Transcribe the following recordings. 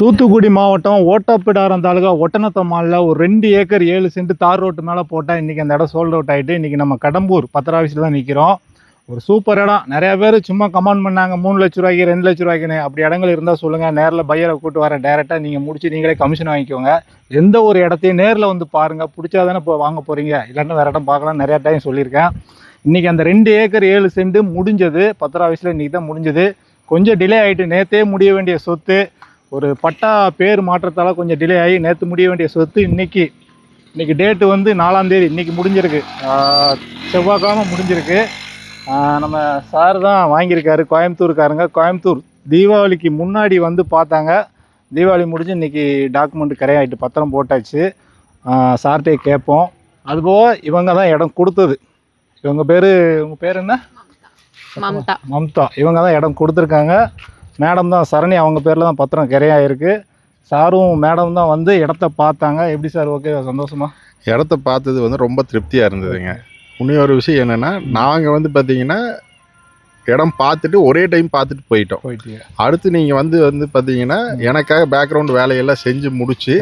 தூத்துக்குடி மாவட்டம் ஓட்டப்பிடாரம் தாலுகா ஒட்டனத்தம்மாலில் ஒரு ரெண்டு ஏக்கர் ஏழு சென்ட் தார் ரோட்டு மேலே போட்டால் இன்றைக்கி அந்த இடம் சோல்ட் அவுட் ஆகிட்டு இன்றைக்கி நம்ம கடம்பூர் பத்திராவிசில் ஆஃபீஸில் தான் நிற்கிறோம் ஒரு சூப்பர் இடம். நிறையா பேர் சும்மா கமெண்ட் பண்ணாங்க மூணு லட்ச ரூபாய்க்கு ரெண்டு லட்ச ரூபாய்க்குன்னு. அப்படி இடங்கள் இருந்தால் சொல்லுங்கள் நேரில் பையரை கூட்டு வரேன். டேரெக்டாக நீங்கள் முடிச்சு நீங்களே கமிஷன் வாங்கிக்கோங்க. எந்த ஒரு இடத்தையும் நேரில் வந்து பாருங்கள் பிடிச்சா தானே இப்போ வாங்க போகிறீங்க இல்லைன்னா வேறு இடம் பார்க்கலாம். நிறையா டைம் சொல்லியிருக்கேன். இன்றைக்கி அந்த ரெண்டு ஏக்கர் ஏழு சென்ட் முடிஞ்சது. பத்திராவிசில் ஆஃபீஸில் இன்றைக்கி தான் முடிஞ்சது. கொஞ்சம் டிலே ஆகிட்டு நேற்றே முடிய வேண்டிய சொத்து. ஒரு பட்டா பேர் மாற்றத்தால் கொஞ்சம் டிலே ஆகி நேற்று முடிய வேண்டிய சொத்து இன்னைக்கு இன்னைக்கு டேட்டு வந்து நாலாம் தேதி இன்னைக்கு முடிஞ்சிருக்கு. செவ்வாய்க்கிழமை முடிஞ்சிருக்கு. நம்ம சார் தான் வாங்கியிருக்காரு கோயம்புத்தூர்காரங்க. கோயம்புத்தூர் தீபாவளிக்கு முன்னாடி வந்து பார்த்தாங்க. தீபாவளி முடிஞ்சு இன்னைக்கு டாக்குமெண்ட் கரையாயிட்டு பத்திரம் போட்டாச்சு. சார்கிட்டே கேட்போம். அதுபோக இவங்க தான் இடம் கொடுத்தது. இவங்க பேர் உங்கள் பேர் என்ன? மம்தா. மம்தா. இவங்க தான் இடம் கொடுத்துருக்காங்க. மேடம் தான் சரணி அவங்க பேரில் தான் பத்திரம் கிரையாயிருக்கு. சாரும் மேடம் தான் வந்து இடத்த பார்த்தாங்க. எப்படி சார்? ஓகே சந்தோஷமா? இடத்த பார்த்தது வந்து ரொம்ப திருப்தியாக இருந்ததுங்க. இன்னொரு விஷயம் என்னென்னா நாங்கள் வந்து பார்த்தீங்கன்னா இடம் பார்த்துட்டு ஒரே டைம் பார்த்துட்டு போயிட்டோம். போயிட்டு அடுத்து நீங்கள் வந்து வந்து பார்த்தீங்கன்னா எனக்காக பேக்ரவுண்ட் வேலையெல்லாம் செஞ்சு முடிச்சு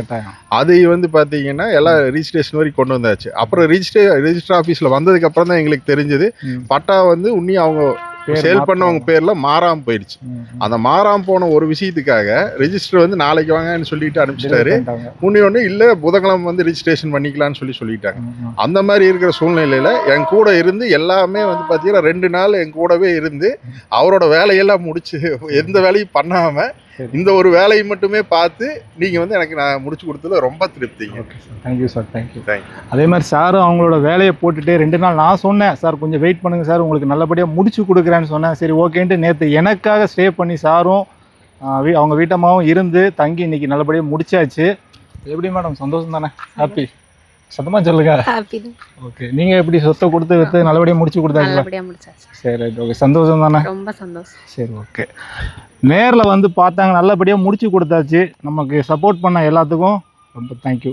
அதை வந்து பார்த்தீங்கன்னா எல்லாம் ரிஜிஸ்ட்ரேஷன் வரைக்கும் கொண்டு வந்தாச்சு. அப்புறம் ரிஜிஸ்ட்ரே ரிஜிஸ்டர் ஆஃபீஸில் வந்ததுக்கு அப்புறம் தான் எங்களுக்கு தெரிஞ்சது. பட்டா வந்து உன்னி அவங்க சேல். பண்ணவங்க பேரில் மாறாமல் போயிடுச்சு. அந்த மாறாம போன ஒரு விஷயத்துக்காக ரெஜிஸ்டர் வந்து நாளைக்கு வாங்கன்னு சொல்லிட்டு அனுப்பிச்சிட்டாரு. இன்னொன்று ஒன்று இல்லை புதன்கிழமை வந்து ரிஜிஸ்ட்ரேஷன் பண்ணிக்கலாம்னு சொல்லி சொல்லிட்டாங்க. அந்த மாதிரி இருக்கிற சூழ்நிலையில் என் கூட இருந்து எல்லாமே வந்து பார்த்தீங்கன்னா ரெண்டு நாள் என் கூடவே இருந்து அவரோட வேலையெல்லாம் முடிச்சு எந்த வேலையும் பண்ணாமல். இந்த ஒரு வேலையை மட்டுமே பார்த்து நீங்கள் வந்து எனக்கு நான் முடிச்சு கொடுத்ததுல ரொம்ப திருப்திங்க. Okay sir thank you sir thank you Thank அதே மாதிரி சாரும் அவங்களோட வேலையை போட்டுட்டு ரெண்டு நாள் நான் சொன்னேன் சார் கொஞ்சம் வெயிட் பண்ணுங்க சார். உங்களுக்கு நல்லபடியாக முடிச்சு கொடுக்குறேன்னு சொன்னேன். சரி ஓகேன்ட்டு நேற்று எனக்காக ஸ்டே பண்ணி சாரும் அவங்க வீட்டம்மாவும் இருந்து தங்கி இன்னைக்கு நல்லபடியாக முடிச்சாச்சு. எப்படி மேடம் சந்தோஷம் தானே? ஹாப்பி சத்தமா சொல்லுங்க. ஓகே நீங்கள் எப்படி சொத்தை கொடுத்து விற்று நல்லபடியாக முடிச்சு முடிச்சாச்சு. சரி ரைட். ஓகே சந்தோஷம் தானே? ரொம்ப சந்தோஷம். சரி ஓகே நேரில் வந்து பார்த்தாங்க நல்லபடியாக முடிச்சு கொடுத்தாச்சு. நமக்கு சப்போர்ட் பண்ண எல்லாத்துக்கும் ரொம்ப தேங்க்யூ